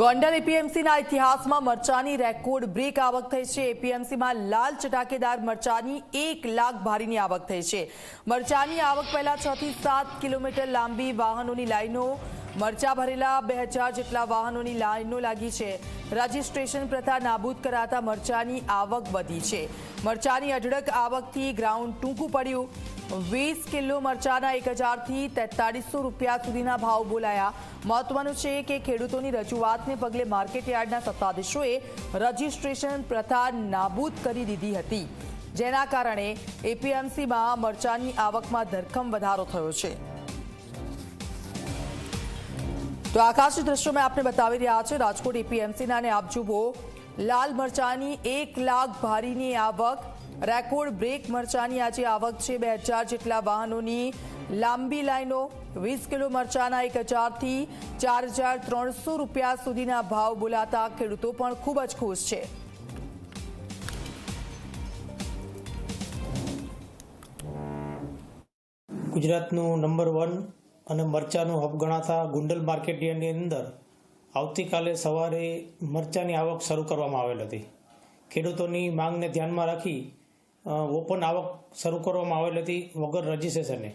ગોંડલ એપીએમસીના ઇતિહાસમાં મરચાની record break આવક થઈ છે. એપીએમસીમાં લાલ ચટાકેદાર મરચાની એક લાખ ભારીની આવક થઈ છે. મરચાની આવક પહેલા છ થી સાત કિલોમીટર લાંબી વાહનોની લાઈનો, મરચા ભરેલા બે હજાર જેટલા વાહનોની લાઈનો લાગી છે. રજીસ્ટ્રેશન પ્રથા નાબૂદ કરાતા મરચાની આવક વધી છે. મરચાની અઢળક આવકથી ગ્રાઉન્ડ ટૂંકું પડ્યું. વીસ કિલો મરચાના એક હજારથી તેતાળીસો રૂપિયા સુધીના ભાવ બોલાયા. મહત્વનું છે કે ખેડૂતોની રજૂઆતને પગલે માર્કેટ યાર્ડના સત્તાધીશોએ રજીસ્ટ્રેશન પ્રથા નાબૂદ કરી દીધી હતી. જેના કારણે એપીએમસીમાં મરચાની આવકમાં ધરખમ વધારો થયો છે. તો આકાશી દ્રશ્યો મેં આપને બતાવી રહ્યા છે. રાજકોટ એપીએમસીના અને આપ જુઓ, લાલ મરચાની એક લાખ ભારીની આવક રેકોર્ડ બ્રેક મરચાની આજે આવક છે. બે હજાર જેટલા વાહનોની લાંબી લાઈનો, વીસ કિલો મરચાના એક હજારથી ચાર હજાર ત્રણસો રૂપિયા સુધીના ભાવ બોલાતા ખેડૂતો પણ ખૂબ જ ખુશ છે. ગુજરાતનું નંબર વન અને મરચાનું હબ ગણાતા ગુંડલ માર્કેટની અંદર આવતીકાલે સવારે મરચાની આવક શરૂ કરવામાં આવેલ હતી. ખેડૂતોની માંગને ધ્યાનમાં રાખી ઓપન આવક શરૂ કરવામાં આવેલ હતી વગર રજીસ્ટ્રેશને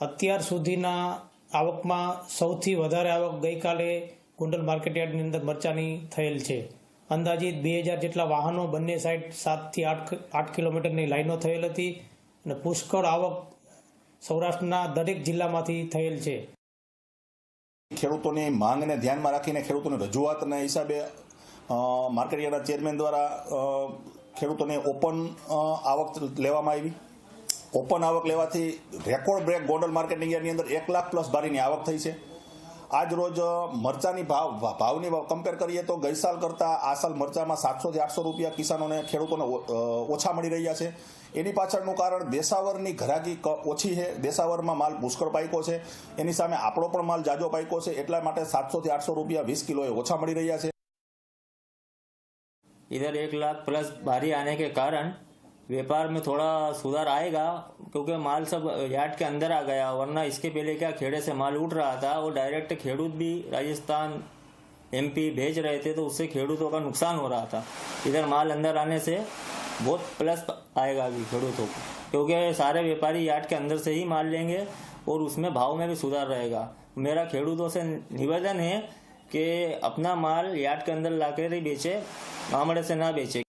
અત્યાર સુધીના આવકમાં સૌથી વધારે આવક ગઈકાલે ગુંડલ માર્કેટયાર્ડની અંદર મરચાની થયેલ છે. અંદાજિત બે હજાર જેટલા વાહનો બંને સાઈડ સાતથી આઠ આઠ કિલોમીટરની લાઈનો થયેલ હતી અને પુષ્કળ આવક સૌરાષ્ટ્રના દરેક જિલ્લામાંથી થયેલ છે. ખેડૂતોની માંગને ધ્યાનમાં રાખીને ખેડૂતોની રજૂઆતના હિસાબે માર્કેટયાર્ડના ચેરમેન દ્વારા ખેડૂતોને ઓપન આવક લેવામાં આવી. ઓપન આવક લેવાથી રેકોર્ડ બ્રેક ગોંડલ માર્કેટિંગ યાર્ડની અંદર એક લાખ પ્લસ બારીની આવક થઈ છે. આજ રોજ મરચાની ભાવ ભાવની કમ્પેર કરીએ તો ગઈ સાલ કરતાં આ સાલ મરચામાં સાતસોથી આઠસો રૂપિયા કિસાનોને ખેડૂતોને ઓછા મળી રહ્યા છે. એની પાછળનું કારણ દેશાવરની ઘરાકી ઓછી છે. દેશાવરમાં માલ પુષ્કળ પાયકો છે. એની સામે આપણો પણ માલ જાજો પાયકો છે. એટલા માટે સાતસોથી આઠસો રૂપિયા વીસ કિલોએ ઓછા મળી રહ્યા છે. इधर एक लाख प्लस भारी आने के कारण व्यापार में थोड़ा सुधार आएगा, क्योंकि माल सब यार्ड के अंदर आ गया, वरना इसके पहले क्या खेड़े से माल उठ रहा था और डायरेक्ट खेडूत भी राजस्थान एमपी भेज रहे थे तो उससे खेडूतों का नुकसान हो रहा था। इधर माल अंदर आने से बहुत प्लस आएगा अभी खेडूतों को, क्योंकि सारे व्यापारी यार्ड के अंदर से ही माल लेंगे और उसमें भाव में भी सुधार रहेगा। मेरा खेडूतों से निवेदन है कि अपना माल यार्ड के अंदर लाकर ही बेचे गामड़े से ना बेचे